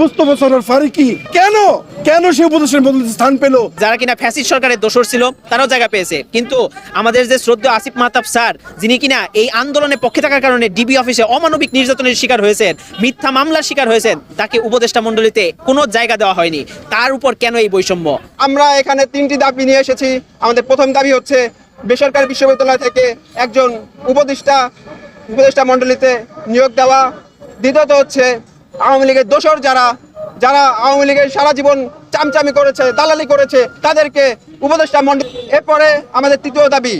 মুস্তফা ফারুকি কেন? কেন সে উপদেশের মধ্যে স্থান পেল? যারা কিনা ফ্যাসিস্ট সরকারের দোষর ছিল তারাও জায়গা পেয়েছে। কিন্তু আমাদের যে শ্রদ্ধেয় আসিফ মাহতাব স্যার যিনি কিনা এই আন্দোলনের পক্ষে থাকার কারণে ডিবি অফিসে অমানবিক নির্যাতনের শিকার হয়েছেন মিথ্যা মামলার শিকার হয়েছেন তাকে উপদেষ্টা মণ্ডলীতে কোনো জায়গা দেওয়া হয়নি। তার উপর কেন এই বৈষম্য? আমরা এখানে তিনটি দাবি নিয়ে এসেছি। আমাদের প্রথম দাবি হচ্ছে বেসরকারি বিশ্ববিদ্যালয় থেকে একজন উপদেষ্টা উপদেষ্টা মণ্ডলীতে নিয়োগ দেওয়া। দ্বিতীয়ত হচ্ছে আওয়ামী লীগের দোসর যারা যারা আওয়ামী লীগের সারা জীবন চামচামি করেছে দালালি করেছে তাদেরকে উপদেষ্টা মণ্ডলী এরপরে আমাদের তৃতীয় দাবি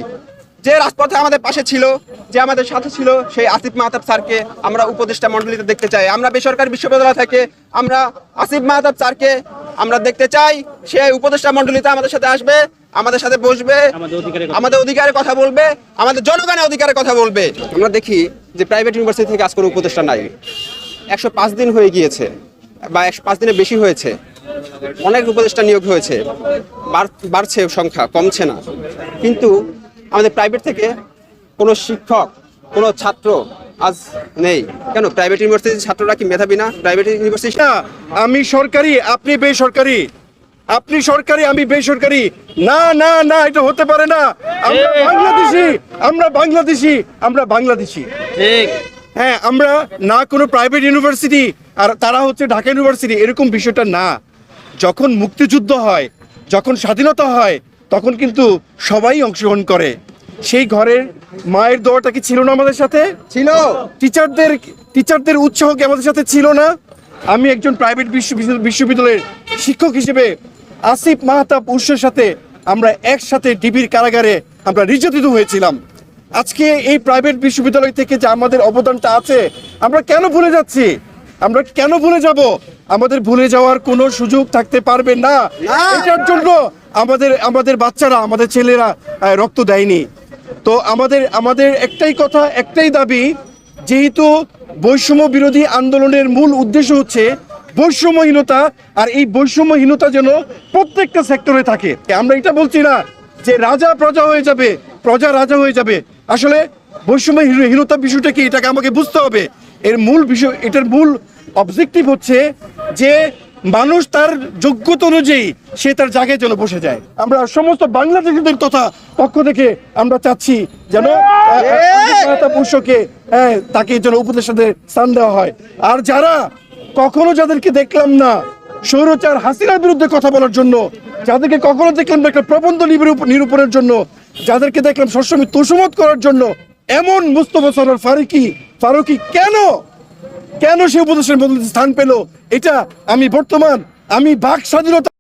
যে রাজপথে আমাদের পাশে ছিল যে আমাদের সাথে ছিল সেই আসিফ মাহতাব স্যারকে আমরা উপদেষ্টা মণ্ডলীতে দেখতে চাই। আমরা বেসরকারি বিশ্ববিদ্যালয় থেকে আমরা আসিফ মাহতাব স্যারকে আমরা দেখতে চাই। সে উপদেষ্টা মণ্ডলীতে আমাদের সাথে আসবে আমাদের সাথে বসবে আমাদের অধিকারের কথা। বলবে আমাদের জনগণের অধিকারের কথা বলবে। আমরা দেখি যে প্রাইভেট ইউনিভার্সিটি থেকে আজ কোনো উপদেষ্টা নাই। একশো পাঁচ দিন হয়ে গিয়েছে বা একশো পাঁচ দিনের বেশি হয়েছে। অনেক উপদেষ্টা নিয়োগ হয়েছে। বাড়- বাড়ছে সংখ্যা কমছে না। কিন্তু আমাদের প্রাইভেট থেকে কোনো শিক্ষক কোনো ছাত্র আজ নেই। কেন? প্রাইভেট ইউনিভার্সিটির ছাত্ররা কি মেধাবী না? প্রাইভেট ইউনিভার্সিটি না আমি সরকারি আপনি বেসরকারি। আপনি সরকারি আমি বেসরকারি। না না না এটা হতে পারে না। আমরা বাংলাদেশি আমরা বাংলাদেশি আমরা বাংলাদেশি। হ্যাঁ আমরা না কোনো প্রাইভেট ইউনিভার্সিটি আর তারা হচ্ছে ঢাকা ইউনিভার্সিটি এরকম বিষয়টা না। যখন মুক্তিযুদ্ধ হয় যখন স্বাধীনতা হয় তখন কিন্তু সবাই অংশগ্রহণ করে। সেই ঘরের মায়ের দোয়াটা কি ছিল না আমাদের সাথে? ছিল। টিচারদের টিচারদের উৎসাহ কি আমাদের সাথে ছিল না? আমি একজন প্রাইভেট বিশ্ব বিশ্ববিদ্যালয়ের শিক্ষক হিসেবে আসিফ মাহতাব উৎসের সাথে আমরা একসাথে ডিবির কারাগারে আমরা নির্যাতিত হয়েছিলাম। আজকে এই প্রাইভেট বিশ্ববিদ্যালয় থেকে যে আমাদের অবদানটা আছে আমরা কেন ভুলে যাচ্ছি? আমরা কেন ভুলে যাব? আমাদের ভুলে যাওয়ার কোনো সুযোগ থাকতে পারবে না। এটার জন্য আমাদের আমাদের বাচ্চারা আমাদের ছেলেরা রক্ত দেয়নি। তো আমাদের আমাদের একটাই কথা একটাই দাবি যেহেতু বৈষম্য বিরোধী আন্দোলনের মূল উদ্দেশ্য হচ্ছে বৈষম্যহীনতা আর এই বৈষম্যহীনতা যেন প্রত্যেকটা সেক্টরে থাকে। আমরা এটা বলছি না যে রাজা প্রজা হয়ে যাবে প্রজা রাজা হয়ে যাবে। আসলে বৈষম্যহীনতা বিষয়টা কি? এটাকে আমাকে বুঝতে হবে। এর মূল বিষয়, এটার মূল অবজেক্টিভ হচ্ছে যে মানুষ তার যোগ্যতা অনুযায়ী সে তার জায়গায় যেন বসে যায়। আমরা সমস্ত বাংলাদেশিদের তথা পক্ষ থেকে আমরা চাচ্ছি যেন পুষ্যকে তাকে যেন উপদেষ্টাদের স্থান দেওয়া হয়। আর যারা কখনো যাদেরকে দেখলাম না সৌরচার হাসিনার বিরুদ্ধে কথা বলার জন্য যাদেরকে কখনো দেখলাম না, একটা প্রবন্ধ নিরূপ- নিরূপণের জন্য, যাদেরকে দেখলাম সবসময় তোষমত করার জন্য, এমন মুস্তফা সরার ফারুকি ফারুকি কেন? কেন সে উপদেশের স্থান পেল? এটা আমি বর্তমান, আমি বাক স্বাধীনতা